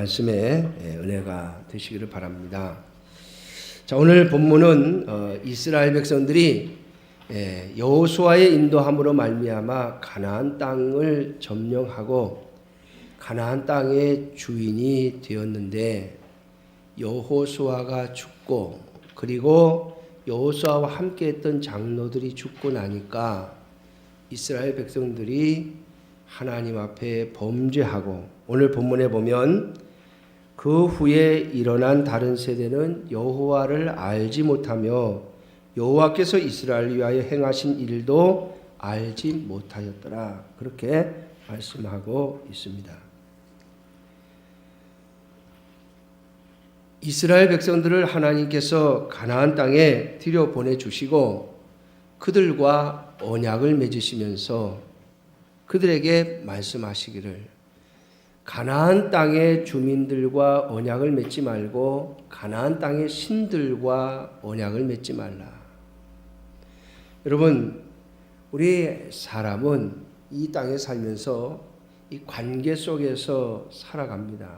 말씀에 예, 은혜가 되시기를 바랍니다. 자 오늘 본문은 어, 이스라엘 백성들이 예, 여호수아의 인도함으로 말미암아 가나안 땅을 점령하고 가나안 땅의 주인이 되었는데 여호수아가 죽고 그리고 여호수아와 함께했던 장로들이 죽고 나니까 이스라엘 백성들이 하나님 앞에 범죄하고 오늘 본문에 보면 그 후에 일어난 다른 세대는 여호와를 알지 못하며 여호와께서 이스라엘 위하여 행하신 일도 알지 못하였더라 그렇게 말씀하고 있습니다. 이스라엘 백성들을 하나님께서 가나안 땅에 들여 보내 주시고 그들과 언약을 맺으시면서 그들에게 말씀하시기를 가나안 땅의 주민들과 언약을 맺지 말고 가나안 땅의 신들과 언약을 맺지 말라. 여러분, 우리 사람은 이 땅에 살면서 이 관계 속에서 살아갑니다.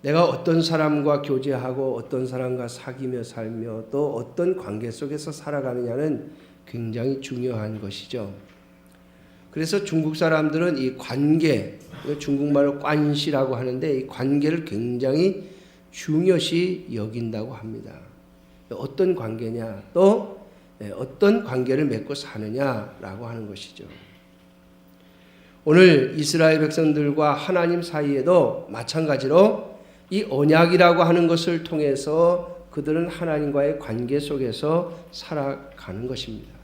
내가 어떤 사람과 교제하고 어떤 사람과 사귀며 살며 또 어떤 관계 속에서 살아가느냐는 굉장히 중요한 것이죠. 그래서 중국 사람들은 이 관계, 중국말로 관시라고 하는데 이 관계를 굉장히 중요시 여긴다고 합니다. 어떤 관계냐, 또 어떤 관계를 맺고 사느냐라고 하는 것이죠. 오늘 이스라엘 백성들과 하나님 사이에도 마찬가지로 이 언약이라고 하는 것을 통해서 그들은 하나님과의 관계 속에서 살아가는 것입니다.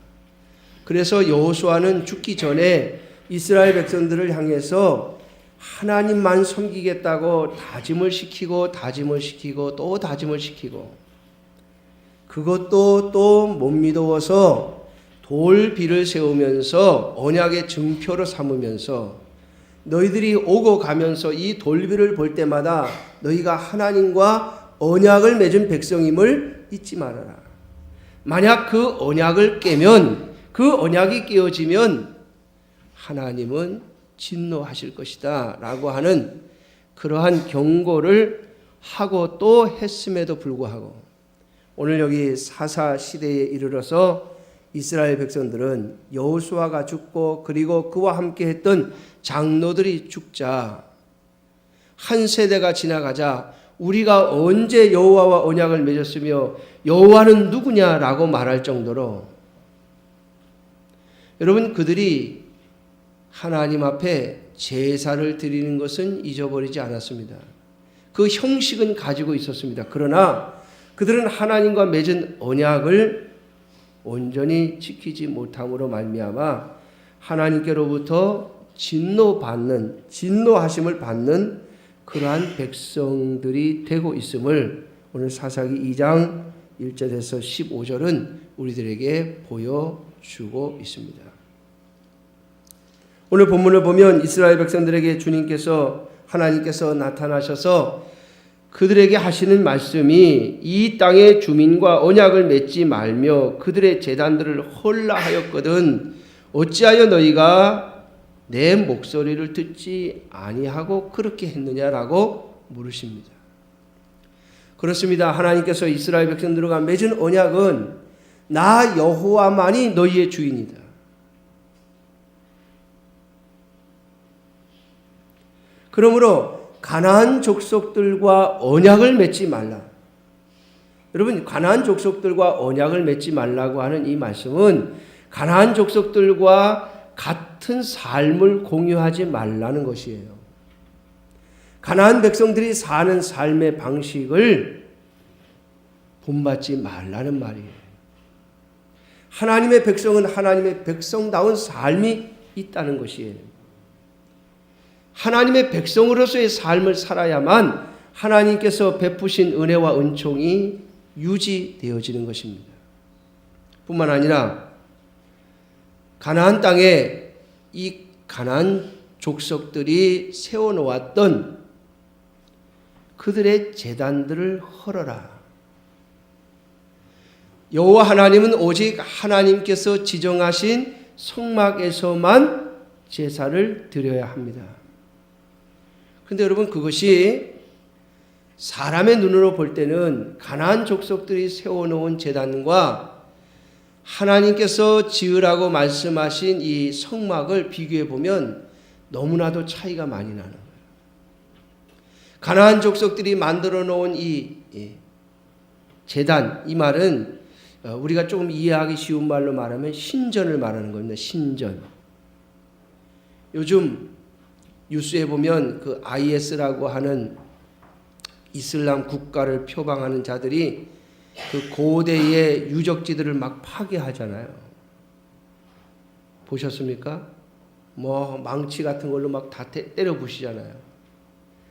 그래서 여호수아는 죽기 전에 이스라엘 백성들을 향해서 하나님만 섬기겠다고 다짐을 시키고 다짐을 시키고 또 다짐을 시키고 그것도 또 못 믿어서 돌비를 세우면서 언약의 증표로 삼으면서 너희들이 오고 가면서 이 돌비를 볼 때마다 너희가 하나님과 언약을 맺은 백성임을 잊지 말아라. 만약 그 언약을 깨면 그 언약이 깨어지면 하나님은 진노하실 것이다. 라고 하는 그러한 경고를 하고 또 했음에도 불구하고 오늘 여기 사사 시대에 이르러서 이스라엘 백성들은 여호수아가 죽고 그리고 그와 함께 했던 장로들이 죽자 한 세대가 지나가자 우리가 언제 여호와와 언약을 맺었으며 여호와는 누구냐라고 말할 정도로 여러분 그들이 하나님 앞에 제사를 드리는 것은 잊어버리지 않았습니다. 그 형식은 가지고 있었습니다. 그러나 그들은 하나님과 맺은 언약을 온전히 지키지 못함으로 말미암아 하나님께로부터 진노받는 진노하심을 받는 그러한 백성들이 되고 있음을 오늘 사사기 2장 1절에서 15절은 우리들에게 보여 주고 있습니다. 오늘 본문을 보면 이스라엘 백성들에게 주님께서 하나님께서 나타나셔서 그들에게 하시는 말씀이 이 땅의 주민과 언약을 맺지 말며 그들의 재단들을 헐라하였거든 어찌하여 너희가 내 목소리를 듣지 아니하고 그렇게 했느냐라고 물으십니다. 그렇습니다. 하나님께서 이스라엘 백성들과 맺은 언약은 나 여호와만이 너희의 주인이다. 그러므로 가나안 족속들과 언약을 맺지 말라. 여러분 가나안 족속들과 언약을 맺지 말라고 하는 이 말씀은 가나안 족속들과 같은 삶을 공유하지 말라는 것이에요. 가나안 백성들이 사는 삶의 방식을 본받지 말라는 말이에요. 하나님의 백성은 하나님의 백성다운 삶이 있다는 것이에요. 하나님의 백성으로서의 삶을 살아야만 하나님께서 베푸신 은혜와 은총이 유지되어지는 것입니다. 뿐만 아니라 가나안 땅에 이 가나안 족속들이 세워 놓았던 그들의 재단들을 헐어라. 여호와 하나님은 오직 하나님께서 지정하신 성막에서만 제사를 드려야 합니다. 근데 여러분 그것이 사람의 눈으로 볼 때는 가나안 족속들이 세워 놓은 제단과 하나님께서 지으라고 말씀하신 이 성막을 비교해 보면 너무나도 차이가 많이 나는 거예요. 가나안 족속들이 만들어 놓은 이이 제단 이 말은 어, 우리가 조금 이해하기 쉬운 말로 말하면 신전을 말하는 겁니다. 신전. 요즘 뉴스에 보면 그 IS라고 하는 이슬람 국가를 표방하는 자들이 그 고대의 유적지들을 막 파괴하잖아요. 보셨습니까? 뭐 망치 같은 걸로 막 다 때려 부시잖아요.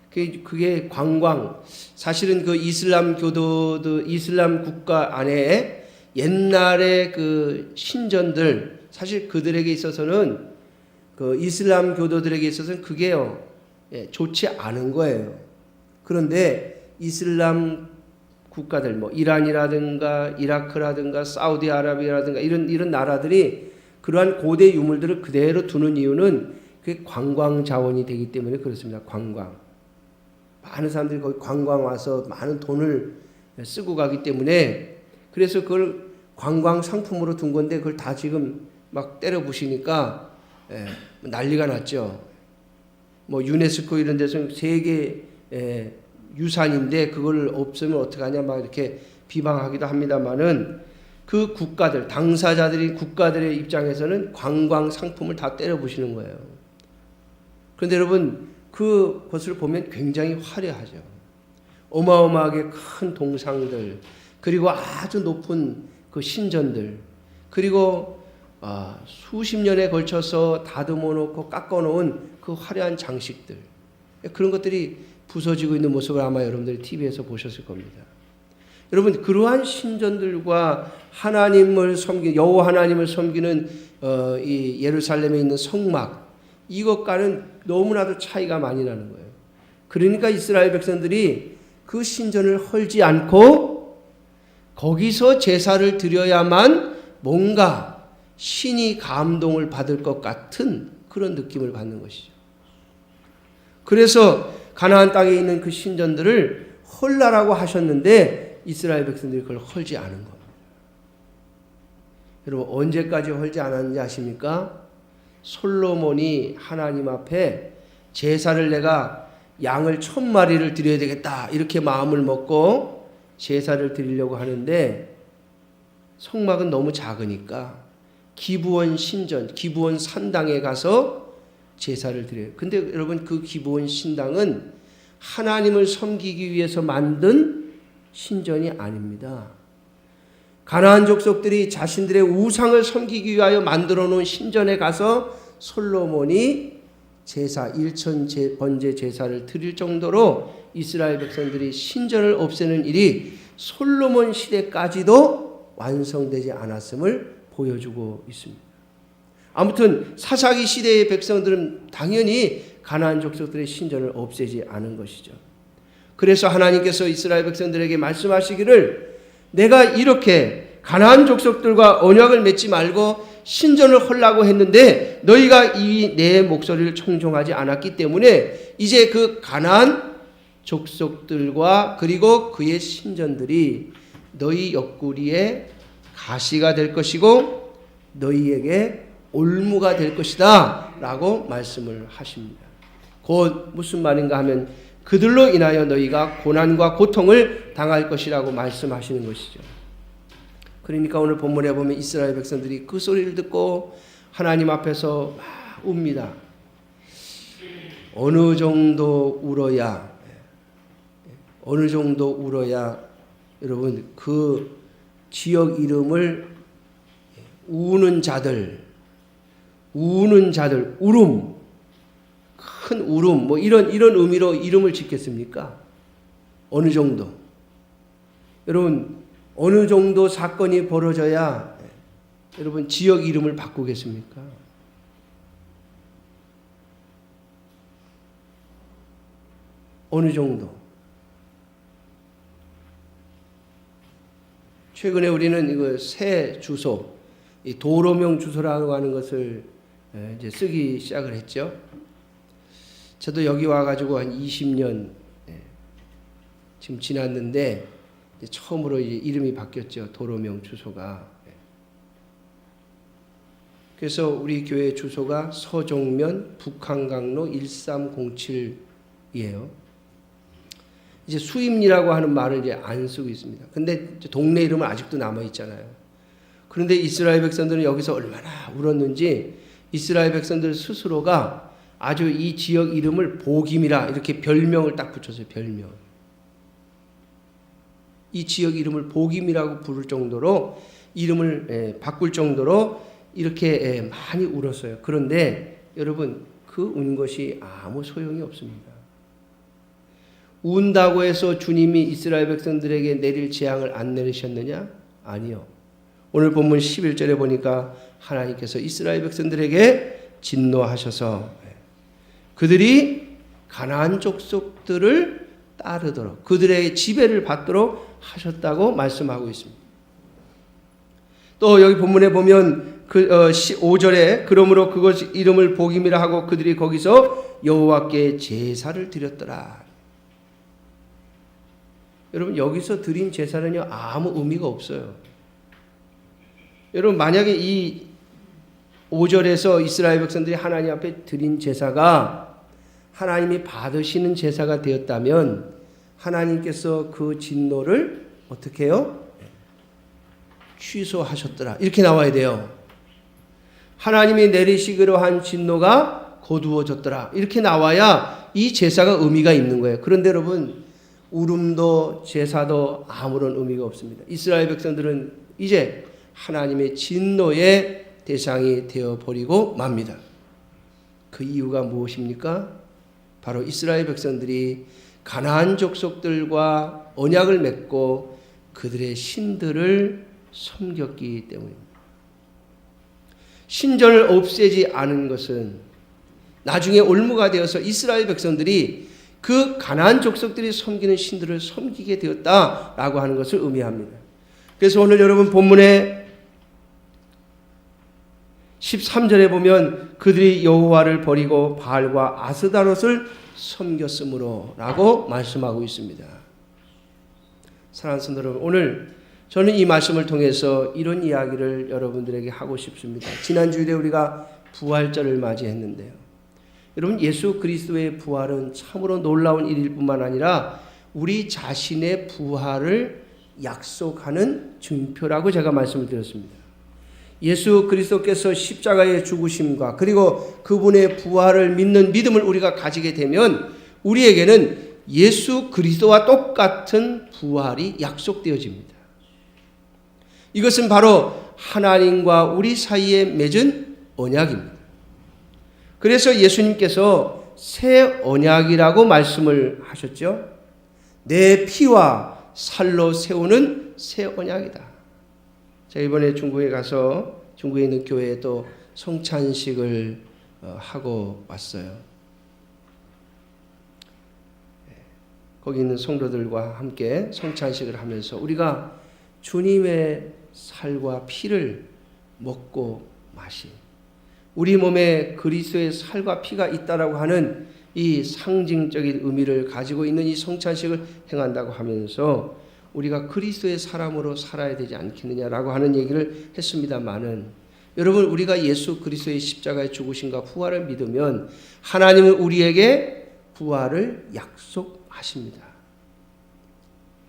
그게, 그게 관광. 사실은 그 이슬람 교도들, 이슬람 국가 안에 옛날의 그 신전들, 사실 그들에게 있어서는 그 이슬람 교도들에게 있어서는 그게요, 예, 좋지 않은 거예요. 그런데 이슬람 국가들, 뭐 이란이라든가 이라크라든가 사우디아라비아라든가 이런 이런 나라들이 그러한 고대 유물들을 그대로 두는 이유는 그게 관광 자원이 되기 때문에 그렇습니다. 관광. 많은 사람들이 거기 관광 와서 많은 돈을 쓰고 가기 때문에 그래서 그걸 관광 상품으로 둔 건데 그걸 다 지금 막 때려 부시니까 예, 난리가 났죠. 뭐 유네스코 이런 데서 세계 예, 유산인데 그걸 없으면 어떡하냐 막 이렇게 비방하기도 합니다만은 그 국가들 당사자들이 국가들의 입장에서는 관광 상품을 다 때려 부시는 거예요. 그런데 여러분 그것을 보면 굉장히 화려하죠. 어마어마하게 큰 동상들 그리고 아주 높은 그 신전들 그리고 아, 수십 년에 걸쳐서 다듬어 놓고 깎아 놓은 그 화려한 장식들 그런 것들이 부서지고 있는 모습을 아마 여러분들이 TV에서 보셨을 겁니다. 여러분 그러한 신전들과 하나님을 섬기 여호와 하나님을 섬기는 어, 이 예루살렘에 있는 성막 이것과는 너무나도 차이가 많이 나는 거예요. 그러니까 이스라엘 백성들이 그 신전을 헐지 않고 거기서 제사를 드려야만 뭔가 신이 감동을 받을 것 같은 그런 느낌을 받는 것이죠. 그래서 가나안 땅에 있는 그 신전들을 헐라라고 하셨는데 이스라엘 백성들이 그걸 헐지 않은 겁니다. 여러분 언제까지 헐지 않았는지 아십니까? 솔로몬이 하나님 앞에 제사를 내가 양을 천 마리를 드려야 되겠다 이렇게 마음을 먹고 제사를 드리려고 하는데 성막은 너무 작으니까 기부원 신전, 기부원 산당에 가서 제사를 드려요. 근데 여러분 그 기부원 신당은 하나님을 섬기기 위해서 만든 신전이 아닙니다. 가나안 족속들이 자신들의 우상을 섬기기 위하여 만들어 놓은 신전에 가서 솔로몬이 제사 일천 번제 제사를 드릴 정도로 이스라엘 백성들이 신전을 없애는 일이 솔로몬 시대까지도 완성되지 않았음을 보여주고 있습니다. 아무튼 사사기 시대의 백성들은 당연히 가나안 족속들의 신전을 없애지 않은 것이죠. 그래서 하나님께서 이스라엘 백성들에게 말씀하시기를 내가 이렇게 가나안 족속들과 언약을 맺지 말고 신전을 헐라고 했는데 너희가 이 내 목소리를 청종하지 않았기 때문에 이제 그 가나안 족속들과 그리고 그의 신전들이 너희 옆구리에 가시가 될 것이고 너희에게 올무가 될 것이다 라고 말씀을 하십니다. 곧 무슨 말인가 하면 그들로 인하여 너희가 고난과 고통을 당할 것이라고 말씀하시는 것이죠. 그러니까 오늘 본문에 보면 이스라엘 백성들이 그 소리를 듣고 하나님 앞에서 막 웁니다. 어느 정도 울어야 어느 정도 울어야 여러분 그 지역 이름을 우는 자들 우는 자들 울음 큰 울음 뭐 이런 이런 의미로 이름을 짓겠습니까? 어느 정도 여러분 어느 정도 사건이 벌어져야 여러분 지역 이름을 바꾸겠습니까? 어느 정도 최근에 우리는 이거 새 주소, 이 도로명 주소라고 하는 것을 이제 쓰기 시작을 했죠. 저도 여기 와가지고 한 20년 예, 지금 지났는데 처음으로 이름이 바뀌었죠. 도로명 주소가. 예. 그래서 우리 교회 주소가 서종면 북한강로 1307이에요. 이제 수임리라고 하는 말을 이제 안 쓰고 있습니다. 근데 동네 이름은 아직도 남아 있잖아요. 그런데 이스라엘 백성들은 여기서 얼마나 울었는지 이스라엘 백성들 스스로가 아주 이 지역 이름을 보김이라 이렇게 별명을 딱 붙였어요. 별명. 이 지역 이름을 보김이라고 부를 정도로 이름을 예, 바꿀 정도로 이렇게 예, 많이 울었어요. 그런데 여러분 그 운 것이 아무 소용이 없습니다. 운다고 해서 주님이 이스라엘 백성들에게 내릴 재앙을 안 내리셨느냐? 아니요. 오늘 본문 11절에 보니까 하나님께서 이스라엘 백성들에게 진노하셔서 그들이 가나안 족속들을 따르도록 그들의 지배를 받도록 하셨다고 말씀하고 있습니다. 또 여기 본문에 보면 그 어, 5절에 그러므로 그것 이름을 복임이라 하고 그들이 거기서 여호와께 제사를 드렸더라. 여러분 여기서 드린 제사는요 아무 의미가 없어요. 여러분 만약에 이 5절에서 이스라엘 백성들이 하나님 앞에 드린 제사가 하나님이 받으시는 제사가 되었다면 하나님께서 그 진노를 어떻게 해요? 취소하셨더라. 이렇게 나와야 돼요. 하나님이 내리시기로 한 진노가 거두어졌더라. 이렇게 나와야 이 제사가 의미가 있는 거예요. 그런데 여러분, 울음도 제사도 아무런 의미가 없습니다. 이스라엘 백성들은 이제 하나님의 진노의 대상이 되어 버리고 맙니다. 그 이유가 무엇입니까? 바로 이스라엘 백성들이 가나안 족속들과 언약을 맺고 그들의 신들을 섬겼기 때문입니다. 신전을 없애지 않은 것은 나중에 올무가 되어서 이스라엘 백성들이 그 가나안 족속들이 섬기는 신들을 섬기게 되었다라고 하는 것을 의미합니다. 그래서 오늘 여러분 본문에 13절에 보면 그들이 여호와를 버리고 바알과 아스다롯을 섬겼으므로라고 말씀하고 있습니다. 사랑하는 성도 여러분, 오늘 저는 이 말씀을 통해서 이런 이야기를 여러분들에게 하고 싶습니다. 지난 주일에 우리가 부활절을 맞이했는데요. 여러분 예수 그리스도의 부활은 참으로 놀라운 일일 뿐만 아니라 우리 자신의 부활을 약속하는 증표라고 제가 말씀을 드렸습니다. 예수 그리스도께서 십자가의 죽으심과 그리고 그분의 부활을 믿는 믿음을 우리가 가지게 되면 우리에게는 예수 그리스도와 똑같은 부활이 약속되어집니다. 이것은 바로 하나님과 우리 사이에 맺은 언약입니다. 그래서 예수님께서 새 언약이라고 말씀을 하셨죠. 내 피와 살로 세우는 새 언약이다. 제가 이번에 중국에 가서 중국에 있는 교회에 또 성찬식을 어, 하고 왔어요. 예, 거기 있는 성도들과 함께 성찬식을 하면서 우리가 주님의 살과 피를 먹고 마신 우리 몸에 그리스도의 살과 피가 있다라고 하는 이 상징적인 의미를 가지고 있는 이 성찬식을 행한다고 하면서 우리가 그리스도의 사람으로 살아야 되지 않겠느냐라고 하는 얘기를 했습니다만은 여러분 우리가 예수 그리스도의 십자가의 죽으심과 부활을 믿으면 하나님은 우리에게 부활을 약속하십니다.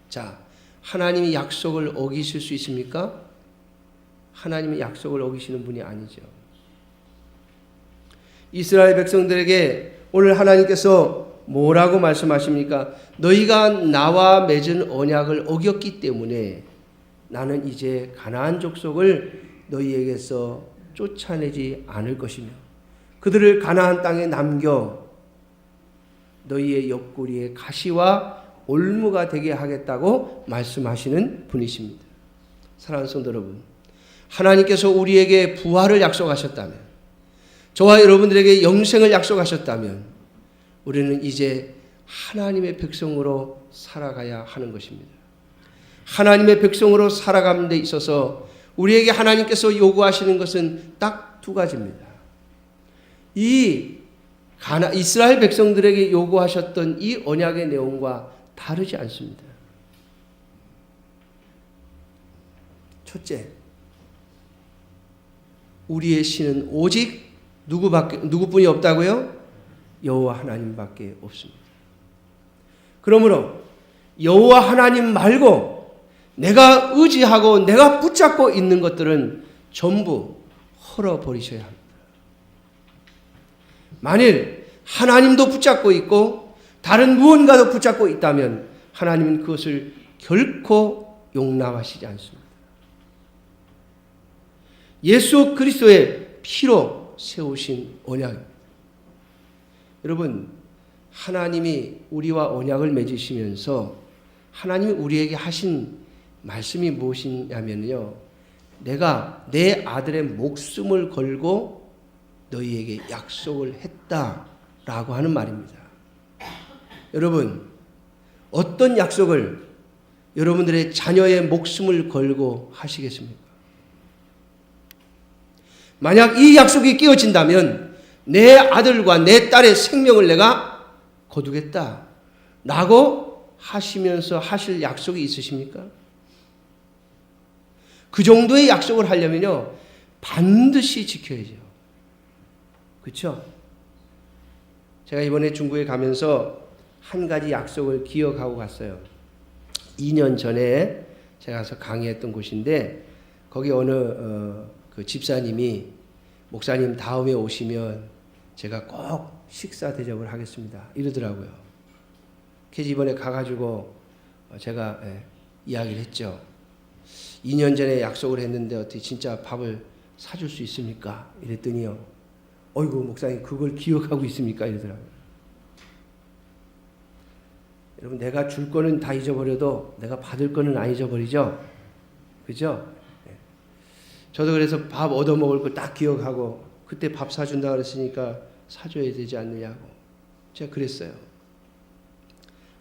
자, 하나님이 약속을 어기실 수 있습니까? 하나님이 약속을 어기시는 분이 아니죠. 이스라엘 백성들에게 오늘 하나님께서 뭐라고 말씀하십니까? 너희가 나와 맺은 언약을 어겼기 때문에 나는 이제 가나안 족속을 너희에게서 쫓아내지 않을 것이며 그들을 가나안 땅에 남겨 너희의 옆구리에 가시와 올무가 되게 하겠다고 말씀하시는 분이십니다. 사랑하는 성도 여러분, 하나님께서 우리에게 부활을 약속하셨다면, 저와 여러분들에게 영생을 약속하셨다면, 우리는 이제 하나님의 백성으로 살아가야 하는 것입니다. 하나님의 백성으로 살아가는 데 있어서 우리에게 하나님께서 요구하시는 것은 딱 두 가지입니다. 이 가나 이스라엘 백성들에게 요구하셨던 이 언약의 내용과 다르지 않습니다. 첫째, 우리의 신은 오직 누구밖에 누구뿐이 없다고요? 여호와 하나님밖에 없습니다. 그러므로 여호와 하나님 말고 내가 의지하고 내가 붙잡고 있는 것들은 전부 헐어 버리셔야 합니다. 만일 하나님도 붙잡고 있고 다른 무언가도 붙잡고 있다면 하나님은 그것을 결코 용납하시지 않습니다. 예수 그리스도의 피로 세우신 언약입니다. 여러분, 하나님이 우리와 언약을 맺으시면서 하나님이 우리에게 하신 말씀이 무엇이냐면요. 내가 내 아들의 목숨을 걸고 너희에게 약속을 했다 라고 하는 말입니다. 여러분, 어떤 약속을 여러분들의 자녀의 목숨을 걸고 하시겠습니까? 만약 이 약속이 끼어진다면 내 아들과 내 딸의 생명을 내가 거두겠다. 라고 하시면서 하실 약속이 있으십니까? 그 정도의 약속을 하려면요, 반드시 지켜야죠. 그렇죠? 제가 이번에 중국에 가면서 한 가지 약속을 기억하고 갔어요. 2년 전에 제가 가서 강의했던 곳인데 거기 어느 어, 그 집사님이 목사님 다음에 오시면 제가 꼭 식사 대접을 하겠습니다. 이러더라고요. 그래서 이번에 가가지고 제가 예, 이야기를 했죠. 2년 전에 약속을 했는데 어떻게 진짜 밥을 사줄 수 있습니까? 이랬더니요. 어이구 목사님 그걸 기억하고 있습니까? 이러더라고요. 여러분 내가 줄 거는 다 잊어버려도 내가 받을 거는 안 잊어버리죠. 그죠? 예. 저도 그래서 밥 얻어 먹을 걸 딱 기억하고 그때 밥 사준다 그랬으니까 사줘야 되지 않느냐고 제가 그랬어요.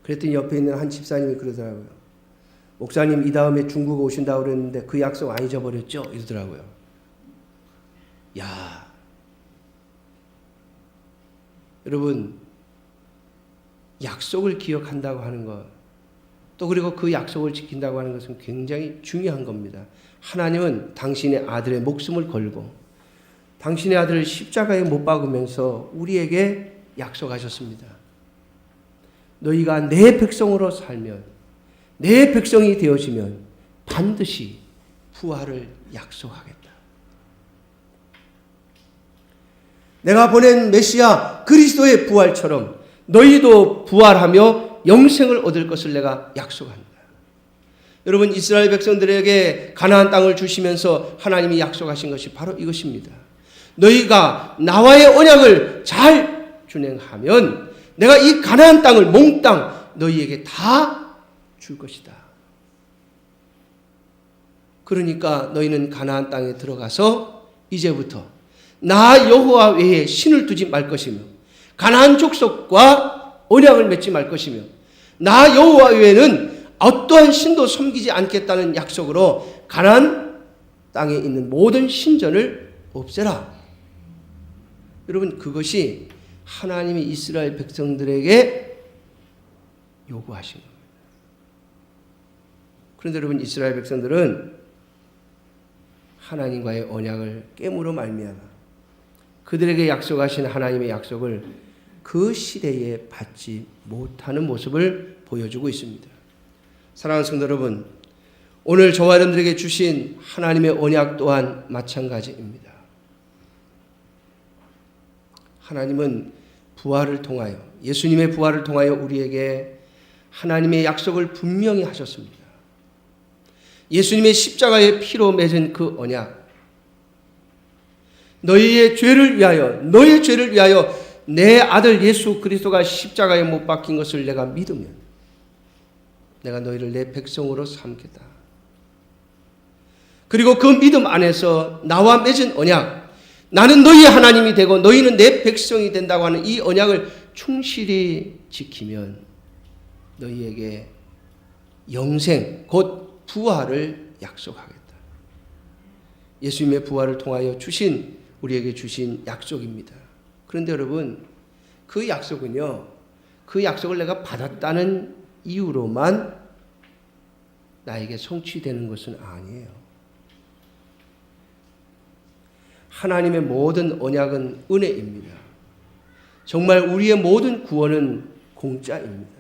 그랬더니 옆에 있는 한 집사님이 그러더라고요. 목사님 이 다음에 중국 오신다고 그랬는데 그 약속 안 잊어버렸죠? 이러더라고요. 야 여러분 약속을 기억한다고 하는 것, 또 그리고 그 약속을 지킨다고 하는 것은 굉장히 중요한 겁니다. 하나님은 당신의 아들의 목숨을 걸고 당신의 아들을 십자가에 못 박으면서 우리에게 약속하셨습니다. 너희가 내 백성으로 살면 내 백성이 되어지면 반드시 부활을 약속하겠다. 내가 보낸 메시아 그리스도의 부활처럼 너희도 부활하며 영생을 얻을 것을 내가 약속한다. 여러분 이스라엘 백성들에게 가나안 땅을 주시면서 하나님이 약속하신 것이 바로 이것입니다. 너희가 나와의 언약을 잘 준행하면 내가 이 가나안 땅을 몽땅 너희에게 다 줄 것이다. 그러니까 너희는 가나안 땅에 들어가서 이제부터 나 여호와 외에 신을 두지 말 것이며 가나안 족속과 언약을 맺지 말 것이며 나 여호와 외에는 어떠한 신도 섬기지 않겠다는 약속으로 가나안 땅에 있는 모든 신전을 없애라. 여러분 그것이 하나님이 이스라엘 백성들에게 요구하신 겁니다. 그런데 여러분 이스라엘 백성들은 하나님과의 언약을 깨물어 말미암아 그들에게 약속하신 하나님의 약속을 그 시대에 받지 못하는 모습을 보여주고 있습니다. 사랑하는 성도 여러분, 오늘 저와 여러분들에게 주신 하나님의 언약 또한 마찬가지입니다. 하나님은 부활을 통하여 예수님의 부활을 통하여 우리에게 하나님의 약속을 분명히 하셨습니다. 예수님의 십자가의 피로 맺은 그 언약 너희의 죄를 위하여 너의 죄를 위하여 내 아들 예수 그리스도가 십자가에 못 박힌 것을 내가 믿으면 내가 너희를 내 백성으로 삼겠다. 그리고 그 믿음 안에서 나와 맺은 언약 나는 너희의 하나님이 되고 너희는 내 백성이 된다고 하는 이 언약을 충실히 지키면 너희에게 영생 곧 부활을 약속하겠다. 예수님의 부활을 통하여 주신 우리에게 주신 약속입니다. 그런데 여러분 그 약속은요. 그 약속을 내가 받았다는 이유로만 나에게 성취되는 것은 아니에요. 하나님의 모든 언약은 은혜입니다. 정말 우리의 모든 구원은 공짜입니다.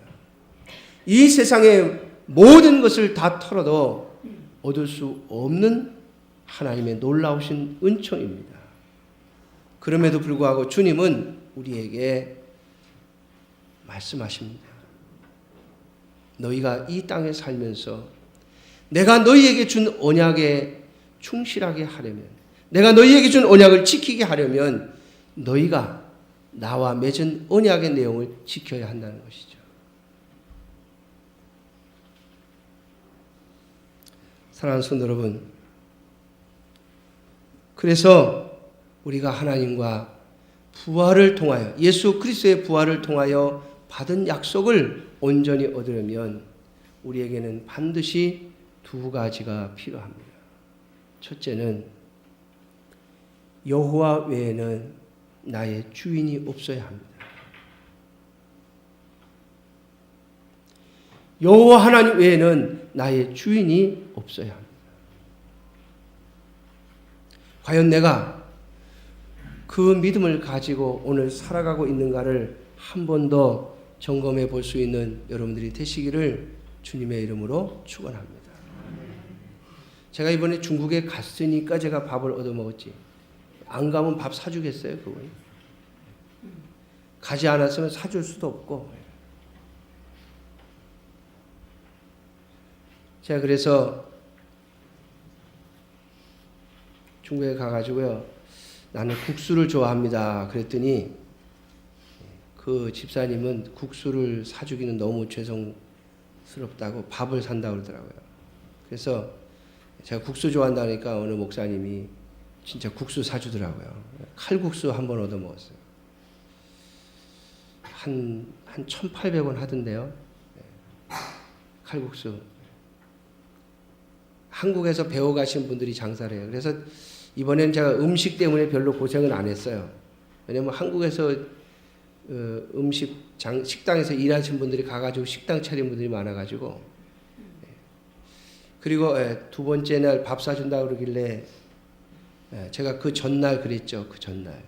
이 세상의 모든 것을 다 털어도 얻을 수 없는 하나님의 놀라우신 은총입니다. 그럼에도 불구하고 주님은 우리에게 말씀하십니다. 너희가 이 땅에 살면서 내가 너희에게 준 언약에 충실하게 하려면 내가 너희에게 준 언약을 지키게 하려면 너희가 나와 맺은 언약의 내용을 지켜야 한다는 것이죠. 사랑하는 성도 여러분, 그래서 우리가 하나님과 부활을 통하여 예수 그리스도의 부활을 통하여 받은 약속을 온전히 얻으려면 우리에게는 반드시 두 가지가 필요합니다. 첫째는 여호와 외에는 나의 주인이 없어야 합니다. 여호와 하나님 외에는 나의 주인이 없어야 합니다. 과연 내가 그 믿음을 가지고 오늘 살아가고 있는가를 한 번 더 점검해 볼 수 있는 여러분들이 되시기를 주님의 이름으로 축원합니다. 제가 이번에 중국에 갔으니까 제가 밥을 얻어 먹었지. 안 가면 밥 사주겠어요, 그분이? 가지 않았으면 사줄 수도 없고. 제가 그래서 중국에 가가지고요. 나는 국수를 좋아합니다. 그랬더니 그 집사님은 국수를 사주기는 너무 죄송스럽다고 밥을 산다고 그러더라고요. 그래서 제가 국수 좋아한다니까 어느 목사님이 진짜 국수 사주더라고요. 칼국수 한 번 얻어 먹었어요. 한, 한 1,800원 하던데요. 네. 칼국수. 한국에서 배워가신 분들이 장사를 해요. 그래서 이번엔 제가 음식 때문에 별로 고생은 안 했어요. 왜냐면 한국에서 어, 음식 장, 식당에서 일하신 분들이 가가지고 식당 차린 분들이 많아가지고 예. 그리고 예, 두 번째 날 밥 사준다 그러길래 예, 제가 그 전날 그랬죠. 그 전날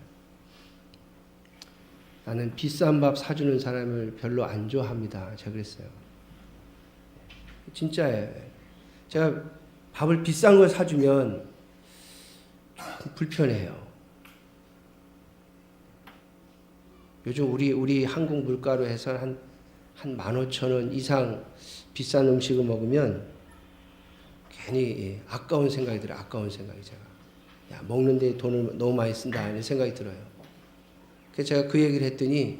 나는 비싼 밥 사주는 사람을 별로 안 좋아합니다. 제가 그랬어요. 진짜예요. 제가 밥을 비싼 걸 사주면 불편해요. 요즘 우리 우리 한국 물가로 해서 한 한 만 오천 원 이상 비싼 음식을 먹으면 괜히 예, 아까운 생각이 들어요. 아까운 생각이 제가. 야 먹는데 돈을 너무 많이 쓴다 이런 생각이 들어요. 그래서 제가 그 얘기를 했더니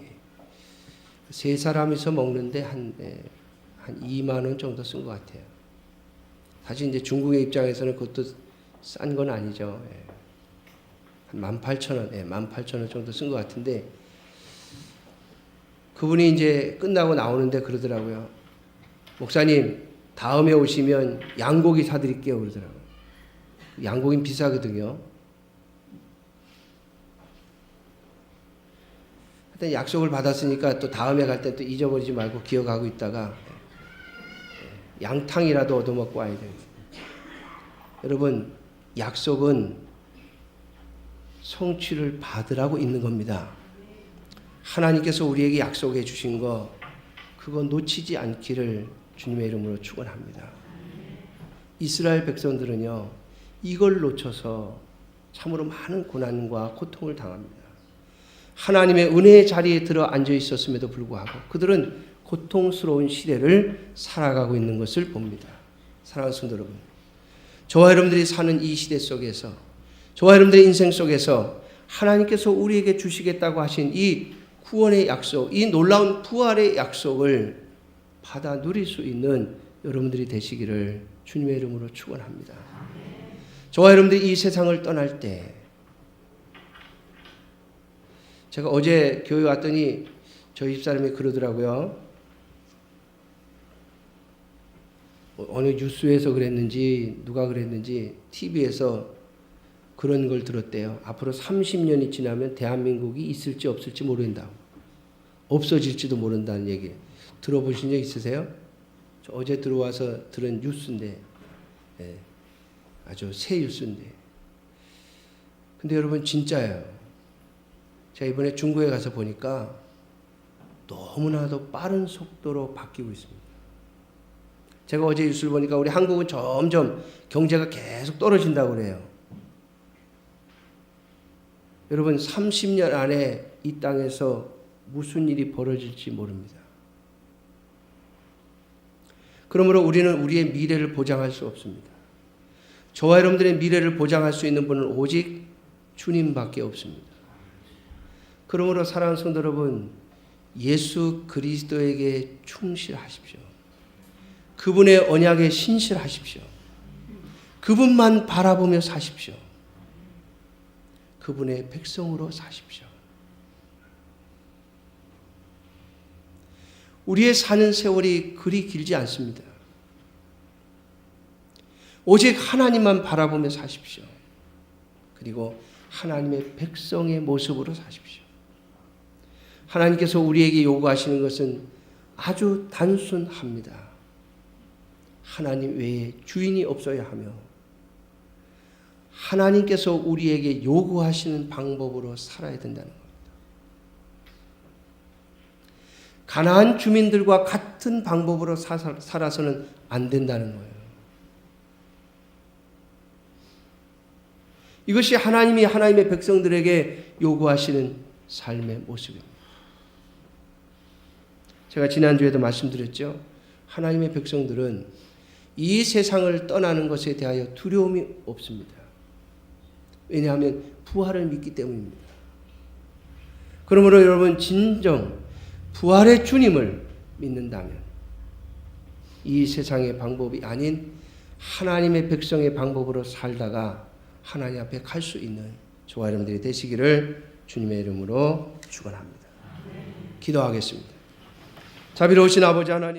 세 사람이서 먹는데 한, 예, 한 2만 원 정도 쓴 것 같아요. 사실 이제 중국의 입장에서는 그것도 싼 건 아니죠. 예. 한 18,000원, 예, 18,000원 정도 쓴 것 같은데 그분이 이제 끝나고 나오는데 그러더라고요. 목사님, 다음에 오시면 양고기 사드릴게요. 그러더라고요. 양고기는 비싸거든요. 하여튼 약속을 받았으니까 또 다음에 갈 때 또 잊어버리지 말고 기억하고 있다가 양탕이라도 얻어먹고 와야 돼요. 여러분, 약속은 성취를 받으라고 있는 겁니다. 하나님께서 우리에게 약속해 주신 거 그거 놓치지 않기를 주님의 이름으로 축원합니다. 이스라엘 백성들은요 이걸 놓쳐서 참으로 많은 고난과 고통을 당합니다. 하나님의 은혜의 자리에 들어 앉아 있었음에도 불구하고 그들은 고통스러운 시대를 살아가고 있는 것을 봅니다. 사랑하는 성도 여러분, 저와 여러분들이 사는 이 시대 속에서 저와 여러분들의 인생 속에서 하나님께서 우리에게 주시겠다고 하신 이 구원의 약속, 이 놀라운 부활의 약속을 받아 누릴 수 있는 여러분들이 되시기를 주님의 이름으로 축원합니다. 저와 여러분들이 이 세상을 떠날 때 제가 어제 교회 왔더니 저희 집사람이 그러더라고요. 어느 뉴스에서 그랬는지 누가 그랬는지 TV에서 그런 걸 들었대요. 앞으로 30년이 지나면 대한민국이 있을지 없을지 모른다고. 없어질지도 모른다는 얘기 들어보신 적 있으세요? 저 어제 들어와서 들은 뉴스인데 예, 아주 새 뉴스인데 근데 여러분 진짜예요. 제가 이번에 중국에 가서 보니까 너무나도 빠른 속도로 바뀌고 있습니다. 제가 어제 뉴스를 보니까 우리 한국은 점점 경제가 계속 떨어진다고 그래요. 여러분 30년 안에 이 땅에서 무슨 일이 벌어질지 모릅니다. 그러므로 우리는 우리의 미래를 보장할 수 없습니다. 저와 여러분들의 미래를 보장할 수 있는 분은 오직 주님밖에 없습니다. 그러므로 사랑하는 성도 여러분, 예수 그리스도에게 충실하십시오. 그분의 언약에 신실하십시오. 그분만 바라보며 사십시오. 그분의 백성으로 사십시오. 우리의 사는 세월이 그리 길지 않습니다. 오직 하나님만 바라보며 사십시오. 그리고 하나님의 백성의 모습으로 사십시오. 하나님께서 우리에게 요구하시는 것은 아주 단순합니다. 하나님 외에 주인이 없어야 하며 하나님께서 우리에게 요구하시는 방법으로 살아야 된다는 겁니다. 가나안 주민들과 같은 방법으로 사- 살아서는 안 된다는 거예요. 이것이 하나님이 하나님의 백성들에게 요구하시는 삶의 모습입니다. 제가 지난주에도 말씀드렸죠. 하나님의 백성들은 이 세상을 떠나는 것에 대하여 두려움이 없습니다. 왜냐하면 부활을 믿기 때문입니다. 그러므로 여러분 진정 부활의 주님을 믿는다면 이 세상의 방법이 아닌 하나님의 백성의 방법으로 살다가 하나님 앞에 갈 수 있는 저와 여러분들이 되시기를 주님의 이름으로 축원합니다. 기도하겠습니다. 자비로우신 아버지 하나님